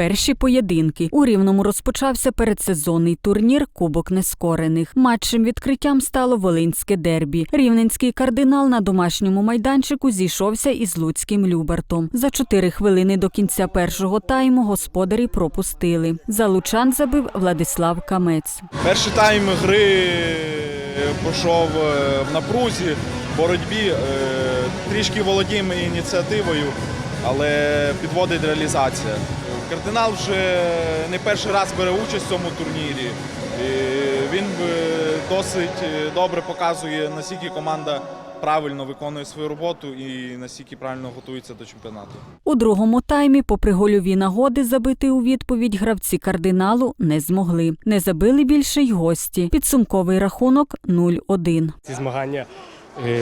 Перші поєдинки у рівному розпочався передсезонний турнір Кубок Нескорених. Матчем відкриттям стало Волинське дербі. Рівненський кардинал на домашньому майданчику зійшовся із Луцьким Любартом. За чотири хвилини до кінця першого тайму господарі пропустили. За лучан забив Владислав Камець. Перший тайм гри пройшов е, в напрузі, боротьбі. Е, Трішки володіємо ініціативою, але підводить реалізація. Кардинал вже не перший раз бере участь в цьому турнірі. І Він е, досить е, добре показує, наскільки команда правильно виконує свою роботу і наскільки правильно готується до чемпіонату. У другому таймі, попри гольові нагоди, забити у відповідь гравці кардиналу не змогли. Не забили більше й гості. Підсумковий рахунок 0-1. Ці змагання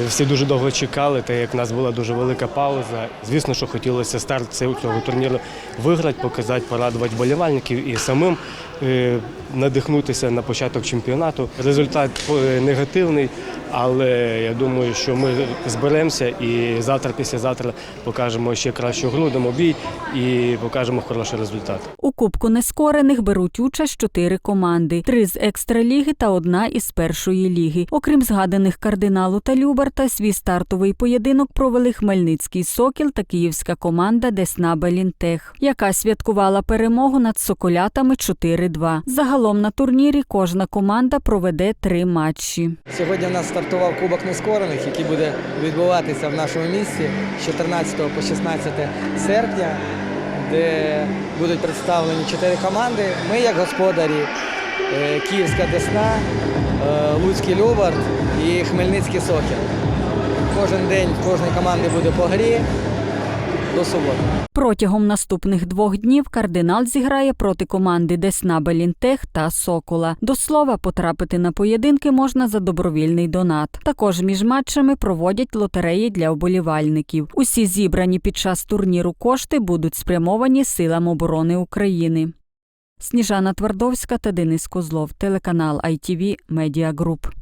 всі дуже довго чекали, так як в нас була дуже велика пауза. Звісно, що хотілося старт цього цього турніру виграти, показати, порадувати болівальників і самим е, надихнутися на початок чемпіонату. Результат е, негативний, але я думаю, що ми зберемося і завтра, післязавтра покажемо ще кращу гру, дамо бій і покажемо хороший результат. У Кубку Нескорених беруть участь чотири команди: три з екстраліги та одна із першої ліги. Окрім згаданих кардиналу та Любарта, свій стартовий поєдинок провели Хмельницький Сокіл та київська команда Десна Белінтех, яка святкувала перемогу над соколятами 4-2. Загалом на турнірі кожна команда проведе три матчі. Сьогодні у нас стартував Кубок Нескорених, який буде відбуватися в нашому місті з 14 по 16 серпня, де будуть представлені чотири команди. Ми, як господарі, е, Київська Десна, е, Луцький Любард і Хмельницький Сокер. Кожен день кожної команди буде по грі до суботи. Протягом наступних двох днів кардинал зіграє проти команди Десна Белінтех та Сокола. До слова, потрапити на поєдинки можна за добровільний донат. Також між матчами проводять лотереї для вболівальників. Усі зібрані під час турніру кошти будуть спрямовані силам оборони України. Сніжана Твардовська та Денис Козлов, телеканал ITV Media Group.